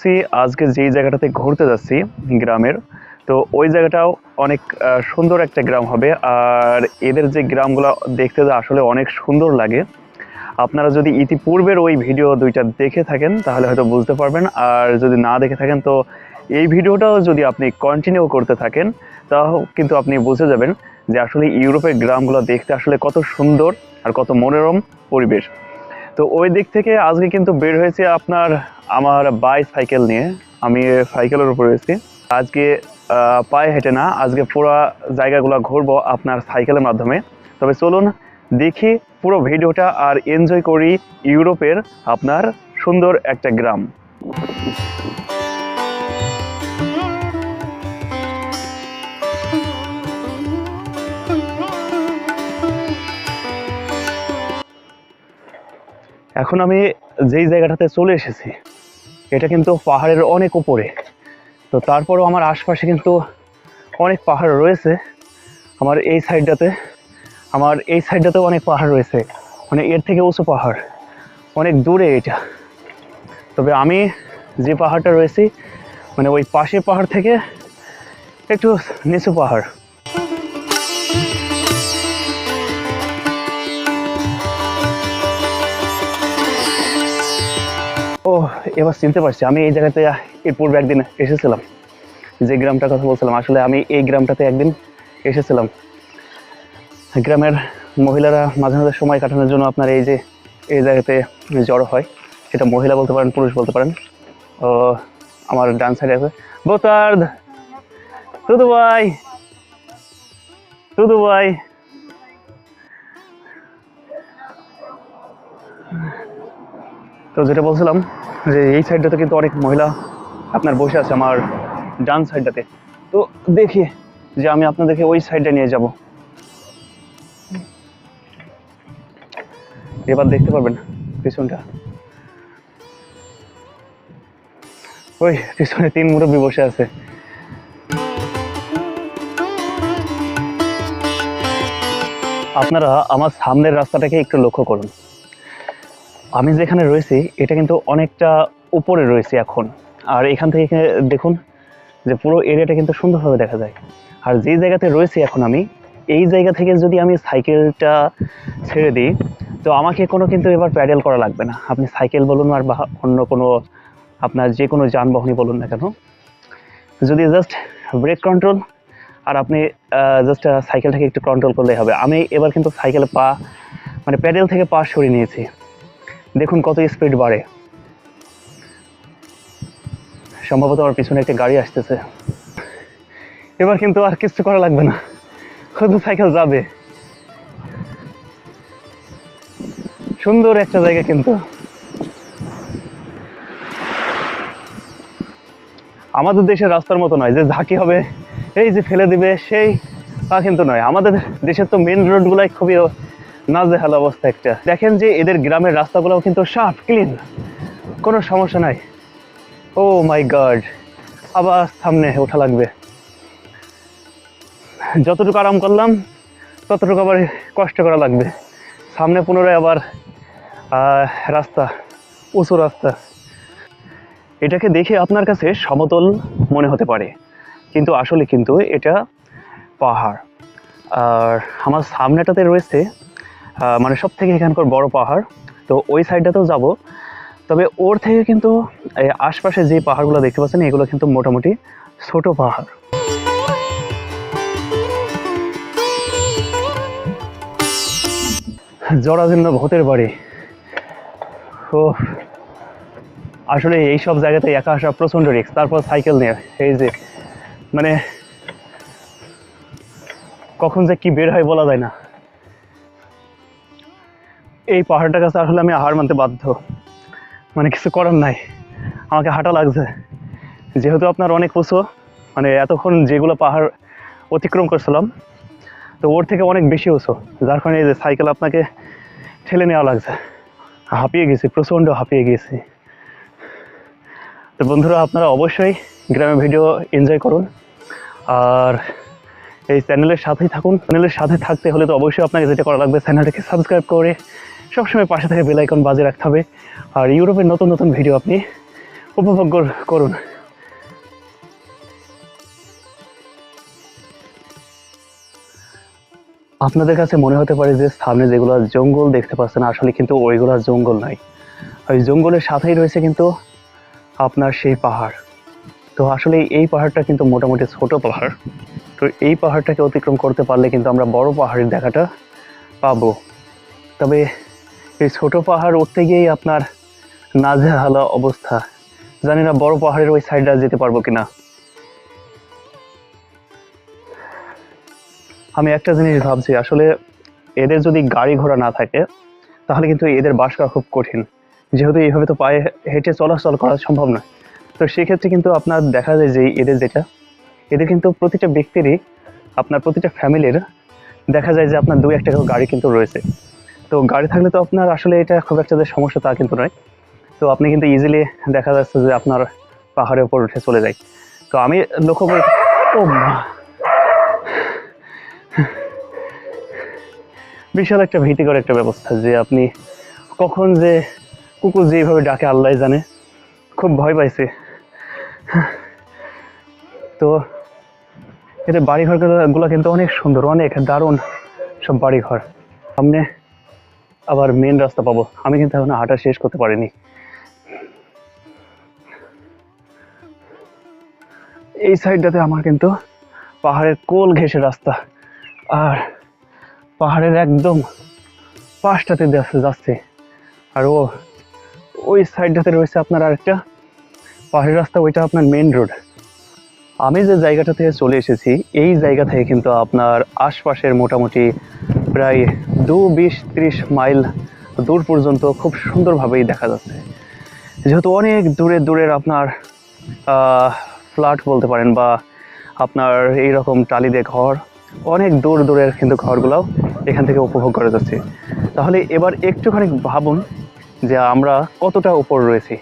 যাচ্ছি আজকে যেই জায়গাটাতে ঘুরতে যাচ্ছি গ্রামের, তো ওই জায়গাটাও অনেক সুন্দর একটা গ্রাম হবে। আর এদের যে গ্রামগুলো দেখতে যা আসলে অনেক সুন্দর লাগে। আপনারা যদি ইতিপূর্বের ওই ভিডিও দুইটা দেখে থাকেন, তাহলে হয়তো বুঝতে পারবেন। আর যদি না দেখে থাকেন, তো এই ভিডিওটাও যদি আপনি কন্টিনিউ করতে থাকেন, তাও কিন্তু আপনি বুঝে যাবেন যে আসলে ইউরোপের গ্রামগুলো দেখতে আসলে কত সুন্দর আর কত মনোরম পরিবেশ। তো ওই দিক থেকে আজকে কিন্তু বের হয়েছে আপনার আমার বাই সাইকেল নিয়ে। আমি সাইকেলের উপর রয়েছি। আজকে পায়ে হেঁটে না, আজকে পুরো জায়গাগুলো ঘুরবো আপনার সাইকেলের মাধ্যমে। তবে চলুন দেখি পুরো ভিডিওটা আর এনজয় করি ইউরোপের আপনার সুন্দর একটা গ্রাম। এখন আমি যেই জায়গাটাতে চলে এসেছি, এটা কিন্তু পাহাড়ের অনেক উপরে। তো তারপরও আমার আশপাশে কিন্তু অনেক পাহাড় রয়েছে। আমার এই সাইডটাতে, আমার এই সাইডটাতেও অনেক পাহাড় রয়েছে। মানে এর থেকে উঁচু পাহাড়, অনেক দূরে এটা। তবে আমি যে পাহাড়টা রয়েছি মানে ওই পাশে পাহাড় থেকে একটু নিচু পাহাড়। এবার চিনতে পারছি, আমি এই জায়গাতে এর পূর্বে একদিন এসেছিলাম, যে গ্রামটার কথা বলছিলাম, আসলে আমি এই গ্রামটাতে একদিন এসেছিলাম। গ্রামের মহিলারা মাঝে মাঝে সময় কাটানোর জন্য আপনার এই যে, এই জায়গাতে জড়ো হয় সেটা মহিলা বলতে পারেন, পুরুষ বলতে পারেন। ও, আমার ডান সাইডে আছে। বোতার্দ তুদু ভাই তুদু ভাই তো যেটা বলছিলাম যে এই সাইডটাতে কিন্তু অনেক মহিলা আপনার বসে আছে আমার ডান সাইডটাতে তো দেখি যে আমি আপনাদেরকে ওই সাইডে নিয়ে যাব। এবার দেখতে পারবেন পিছনটা। ওই, পিছনে তিন মুরব্বী বসে আছে। আপনারা আমার সামনের রাস্তাটাকে একটু লক্ষ্য করুন। আমি যেখানে রয়েছি, এটা কিন্তু অনেকটা উপরে রয়েছে এখন। আর এখান থেকে দেখুন যে পুরো এরিয়াটা কিন্তু সুন্দরভাবে দেখা যায়। আর যে জায়গাতে রয়েছি এখন আমি, এই জায়গা থেকে যদি আমি সাইকেলটা ছেড়ে দিই, তো আমাকে কোনো কিন্তু এবার প্যাডেল করা লাগবে না। আপনি সাইকেল বলুন আর বা অন্য কোনো আপনার যে কোনো যানবাহনই বলুন না কেন। যদি জাস্ট ব্রেক কন্ট্রোল আর আপনি জাস্ট সাইকেলটাকে একটু কন্ট্রোল করলেই হবে। আমি এবার কিন্তু সাইকেলে পা মানে প্যাডেল থেকে পা সরিয়ে নিয়েছি। দেখুন কত স্পিড বাড়ে। সম্ভবত আমার পিছনে একটা গাড়ি আসতেছে। এবার কিন্তু আর কিছু করা লাগবে না। শুধু সাইকেল যাবে। সুন্দর একটা জায়গা কিন্তু। আমাদের দেশের রাস্তার মতো নয়, যে ঝাঁকি হবে, এই যে ফেলে দিবে, সেই তা কিন্তু নয়। আমাদের দেশের তো মেন রোডগুলাই খুবই নাজেহাল অবস্থা একটা। দেখেন যে এদের গ্রামের রাস্তাগুলোও কিন্তু সাফ ক্লিন কোনো সমস্যা নাই। ও মাই গড আবার সামনে ওঠা লাগবে। যতটুকু আরাম করলাম, ততটুকু আবার কষ্ট করা লাগবে। সামনে পুনরায় আবার রাস্তা, উঁচু রাস্তা। এটাকে দেখে আপনার কাছে সমতল মনে হতে পারে। কিন্তু আসলে কিন্তু এটা পাহাড়। আর আমার সামনেটাতে রয়েছে মানে সব থেকে এখানকার বড় পাহাড়। তো ওই সাইডটাতেও যাব। তবে ওর থেকে কিন্তু আশপাশে যে পাহাড়গুলো দেখতে পাচ্ছেন, এগুলো কিন্তু মোটামুটি ছোট পাহাড়। জরাজীর্ণ ভূতের বাড়ি। ও আসলে এই সব জায়গাতে একা আসা প্রচণ্ড রিক্স তারপর সাইকেল নিয়ে, এই যে মানে কখন যে কি বের হয় বলা যায় না। এই পাহাড়টার কাছে আসলে আমি হার মানতে বাধ্য। মানে কিছু করার নাই। আমাকে হাঁটা লাগছে। যেহেতু আপনার অনেক উঁচু মানে এতক্ষণ যেগুলো পাহাড় অতিক্রম করছিলাম, তো ওর থেকে অনেক বেশি উঁচু, যার কারণে এই যে সাইকেল আপনাকে ঠেলে নেওয়া লাগছে। হাঁপিয়ে গেছি, প্রচণ্ড হাঁপিয়ে গেছি। তো বন্ধুরা, আপনারা অবশ্যই গ্রামের ভিডিও এনজয় করুন। আর এই চ্যানেলের সাথেই থাকুন। চ্যানেলের সাথে থাকতে হলে তো অবশ্যই আপনাকে যেটা করা লাগবে চ্যানেলটাকে সাবস্ক্রাইব করে সবসময় পাশে থেকে বেল আইকন বাজে রাখতে হবে। আর ইউরোপের নতুন নতুন ভিডিও আপনি উপভোগ করুন। আপনাদের কাছে মনে হতে পারে যে সামনে যেগুলো জঙ্গল দেখতে পাচ্ছেন, আসলে কিন্তু ওইগুলো জঙ্গল নয়। ওই জঙ্গলের সাথেই রয়েছে কিন্তু আপনার সেই পাহাড়। তো আসলে এই পাহাড়টা কিন্তু মোটামুটি ছোট পাহাড়। তো এই পাহাড়টাকে অতিক্রম করতে পারলে কিন্তু আমরা বড় পাহাড়ের দেখাটা পাবো। তবে এই ছোট পাহাড় উঠতে গিয়েই আপনার নাজেহালা অবস্থা। জানি না বড় পাহাড়ের ওই সাইডটা যেতে পারব কিনা। আমি একটা জিনিস ভাবছি, আসলে এদের যদি গাড়ি ঘোড়া না থাকে, তাহলে কিন্তু এদের বাস করা খুব কঠিন। যেহেতু এইভাবে তো পায়ে হেঁটে চলাচল করা সম্ভব নয়। তো সেক্ষেত্রে কিন্তু আপনার দেখা যায় যে এদের যেটা, এদের কিন্তু প্রতিটা ব্যক্তিরই, আপনার প্রতিটা ফ্যামিলির দেখা যায় যে আপনার দুই একটা গাড়ি কিন্তু রয়েছে। তো গাড়ি থাকলে তো আপনার আসলে এটা খুব একটা যে সমস্যা তা কিন্তু নয়। তো আপনি কিন্তু ইজিলি দেখা যাচ্ছে যে আপনার পাহাড়ের উপর উঠে চলে যায়। তো আমি লক্ষ্য করি ও বিশাল একটা ভীতিকর একটা ব্যবস্থা যে আপনি কখন যে কুকুর যেভাবে ডাকে আল্লাহ জানে। খুব ভয় পাইছে। তো এদের বাড়িঘরগুলো কিন্তু অনেক সুন্দর, অনেক দারুণ সব বাড়িঘর। সামনে আবার মেন রাস্তা পাবো। আমি কিন্তু এখনও হাঁটা শেষ করতে পারিনি। এই সাইডটাতে আমার কিন্তু পাহাড়ের কোল ঘেঁষে রাস্তা। আর পাহাড়ের একদম পাশটাতে যাচ্ছে- যাচ্ছে। আর ও, ওই সাইডটাতে রয়েছে আপনার আরেকটা পাহাড়ের রাস্তা, ওইটা আপনার মেন রোড আমি যে জায়গাটা থেকে চলে এসেছি, এই জায়গা থেকে কিন্তু আপনার আশপাশের মোটামুটি প্রায় দু বিশ ত্রিশ মাইল দূর পর্যন্ত খুব সুন্দরভাবেই দেখা যাচ্ছে। যেহেতু অনেক দূরে দূরের আপনার ফ্ল্যাট বলতে পারেন বা আপনার এই রকম টালি দিয়ে ঘর, অনেক দূর দূরের কিন্তু ঘরগুলোও এখান থেকে উপভোগ করা যাচ্ছে। তাহলে এবার একটুখানি ভাবুন যে আমরা কতটা উপর রয়েছি।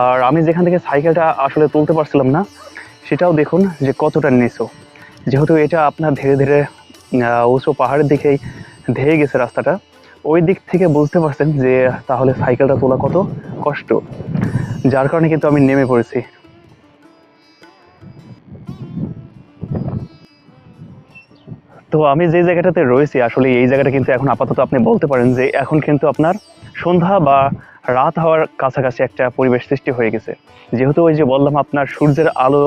আর আমি যেখান থেকে সাইকেলটা আসলে তুলতে পারছিলাম না, সেটাও দেখুন যে কতটা নিচু। যেহেতু এটা আপনার ধীরে ধীরে উঁচু পাহাড়ের দিকেই ধেয়ে গেছে রাস্তাটা। ওই দিক থেকে বুঝতে পারছেন যে, তাহলে সাইকেলটা তোলা কত কষ্ট? যার কারণে কিন্তু আমি নেমে পড়েছি। তো আমি যে জায়গাটাতে রয়েছি, আসলে এই জায়গাটা কিন্তু এখন আপাতত আপনি বলতে পারেন যে, এখন কিন্তু আপনার সন্ধ্যা বা রাত হওয়ার কাছাকাছি একটা পরিবেশ সৃষ্টি হয়ে গেছে। যেহেতু ওই যে বললাম আপনার সূর্যের আলো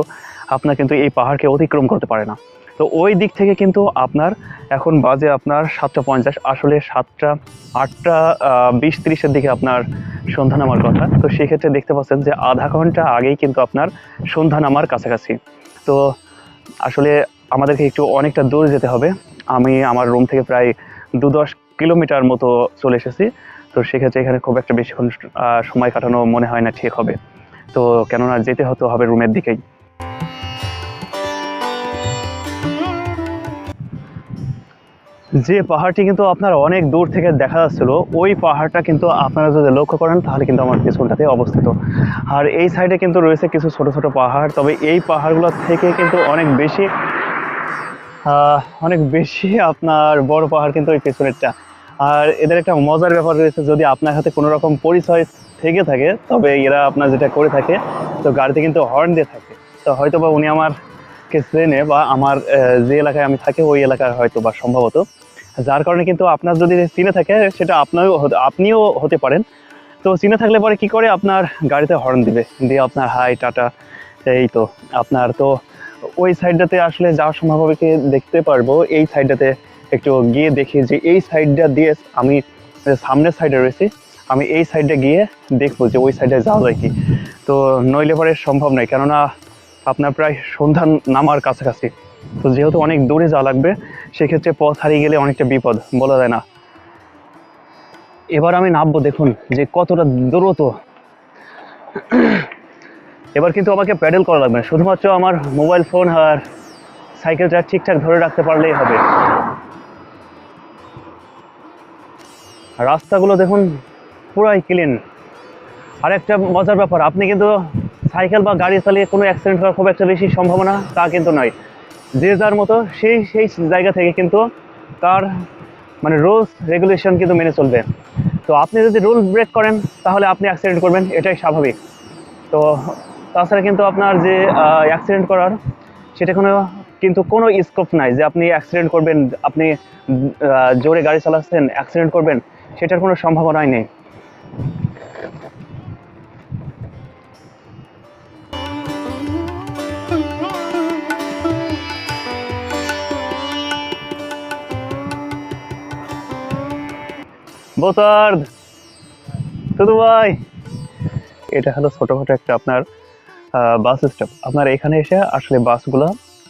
আপনার কিন্তু এই পাহাড়কে অতিক্রম করতে পারে না। তো ওই দিক থেকে কিন্তু আপনার এখন বাজে আপনার সাতটা পঞ্চাশ, আসলে সাতটা আটটা বিশ ত্রিশের দিকে আপনার সন্ধ্যা নামার কথা। তো সেক্ষেত্রে দেখতে পাচ্ছেন যে আধা ঘণ্টা আগেই কিন্তু আপনার সন্ধ্যা নামার কাছাকাছি। তো আসলে আমাদেরকে একটু অনেকটা দূর যেতে হবে। আমি আমার রুম থেকে প্রায় দু দশ কিলোমিটার মতো চলে এসেছি। তো সেক্ষেত্রে এখানে খুব একটা বেশিক্ষণ সময় কাটানো মনে হয় না ঠিক হবে। তো কেননা যেতে হতে হবে রুমের দিকেই। যে পাহাড়টি কিন্তু আপনার অনেক দূর থেকে দেখা যাচ্ছিল, ওই পাহাড়টা কিন্তু আপনারা যদি লক্ষ্য করেন, তাহলে কিন্তু আমার পিছনটাতে অবস্থিত। আর এই সাইডে কিন্তু রয়েছে কিছু ছোট ছোট পাহাড়, তবে এই পাহাড়গুলো থেকে কিন্তু অনেক বেশি অনেক বেশি আপনার বড় পাহাড় কিন্তু ওই পেছনেরটা। আর এদের একটা মজার ব্যাপার রয়েছে, যদি আপনার হাতে কোনো রকম পরিচয় থেকে থাকে, তবে এরা আপনার যেটা করে থাকে, তো গাড়িতে কিন্তু হর্ন দিয়ে থাকে। তো হয়তো বা উনি আমারকে চেনে বা আমার যে এলাকায় আমি থাকি, ওই এলাকার হয়তো বা সম্ভবত। যার কারণে কিন্তু আপনার যদি চিনে থাকে, সেটা আপনারও আপনিও হতে পারেন। তো চিনে থাকলে পরে কি করে আপনার গাড়িতে হর্ন দিবে? দিয়ে আপনার, হাই, টাটা। এই তো, আপনার তো ওই সাইডটাতে আসলে যাওয়ার সম্ভব হবে কি দেখতে পারব? এই সাইডটাতে একটু গিয়ে দেখি যে এই সাইডটা দিয়ে আমি সামনের সাইডে রয়েছি, আমি এই সাইডে গিয়ে দেখব যে ওই সাইডে যাওয়া যায় কি। তো নইলে পরে সম্ভব নয়, কেননা আপনার প্রায় সন্ধ্যা নামার কাছাকাছি। তো যেহেতু অনেক দূরে যাওয়া লাগবে, সেক্ষেত্রে পথ হারিয়ে গেলে অনেকটা বিপদ, বলা যায় না। এবার আমি নামবো, দেখুন, যে কতটা দ্রুত। এবার কিন্তু আমাকে প্যাডেল করা লাগবে না, শুধুমাত্র আমার মোবাইল ফোন আর সাইকেলটা ঠিকঠাক ধরে রাখতে পারলেই হবে। রাস্তাগুলো দেখুন পুরাই ক্লিন আর একটা মজার ব্যাপার, আপনি কিন্তু সাইকেল বা গাড়ি চালিয়ে কোনো অ্যাক্সিডেন্ট হওয়ার খুব একটা বেশি সম্ভাবনা তা কিন্তু নয়। যে যার মতো সেই সেই জায়গা থেকে কিন্তু তার মানে রুলস রেগুলেশন কিন্তু মেনে চলবে। তো আপনি যদি রুল ব্রেক করেন, তাহলে আপনি অ্যাক্সিডেন্ট করবেন, এটাই স্বাভাবিক। তো তাছাড়া কিন্তু আপনার যে অ্যাক্সিডেন্ট করার, সেটা কোনো, কিন্তু কোনো স্কোপ নাই যে আপনি অ্যাক্সিডেন্ট করবেন, আপনি জোরে গাড়ি চালাচ্ছেন অ্যাক্সিডেন্ট করবেন। সেটার কোনো সম্ভাবনাই নেই। তুদু ভাই। এটা হলো ছোটখাটো একটা আপনার বাস স্টপ আপনার এখানে এসে আসলে বাসগুলো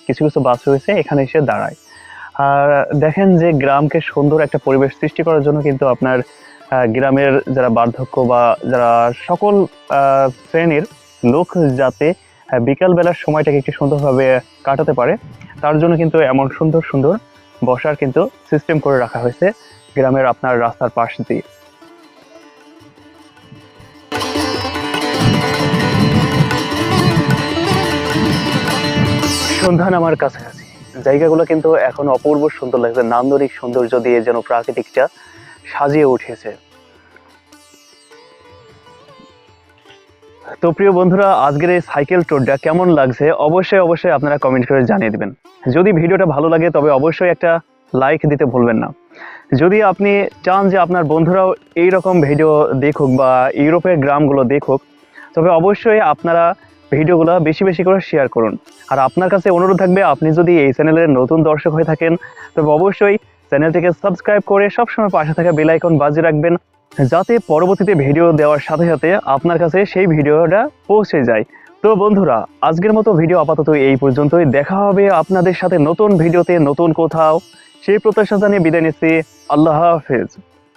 কিছু কিছু বাস রয়েছে, এখানে এসে দাঁড়ায়। আর দেখেন যে গ্রামকে সুন্দর একটা পরিবেশ সৃষ্টি করার জন্য কিন্তু আপনার গ্রামের যারা বার্ধক্য বা যারা সকল শ্রেণির লোক যাতে বিকালবেলার সময়টাকে একটু সুন্দরভাবে কাটাতে পারে, তার জন্য কিন্তু এমন সুন্দর সুন্দর বসার কিন্তু সিস্টেম করে রাখা হয়েছে গ্রামের আপনার রাস্তার পাশ দিয়ে। সন্ধান আমার কাছাকাছি। জায়গাগুলো কিন্তু এখন অপূর্ব সুন্দর লাগছে। নান্দনিক সৌন্দর্য দিয়ে যেন প্রাকৃতিকটা সাজিয়ে উঠেছে। তো প্রিয় বন্ধুরা, আজকের এই সাইকেল ট্যুরটা কেমন লাগছে? অবশ্যই অবশ্যই আপনারা কমেন্ট করে জানিয়ে দিবেন। যদি ভিডিওটা ভালো লাগে, তবে অবশ্যই একটা লাইক দিতে ভুলবেন না। যদি আপনি চান যে আপনার বন্ধুরাও এই রকম ভিডিও দেখুক বা ইউরোপের গ্রামগুলো দেখুক, তবে অবশ্যই আপনারা ভিডিওগুলো বেশি বেশি করে শেয়ার করুন। আর আপনার কাছে অনুরোধ থাকবে, আপনি যদি এই চ্যানেলের নতুন দর্শক হয়ে থাকেন, তবে অবশ্যই চ্যানেলটিকে সাবস্ক্রাইব করে সবসময় পাশে থাকা বেল আইকন রাখবেন, যাতে পরবর্তীতে ভিডিও দেওয়ার সাথে সাথে আপনার কাছে সেই ভিডিওটা পৌঁছে যায়। তো বন্ধুরা, আজকের মতো ভিডিও আপাতত এই পর্যন্তই। দেখা হবে আপনাদের সাথে নতুন ভিডিওতে নতুন কোথাও। সেই প্রত্যাশা জানিয়ে বিদায় নিচ্ছি। আল্লাহ হাফেজ।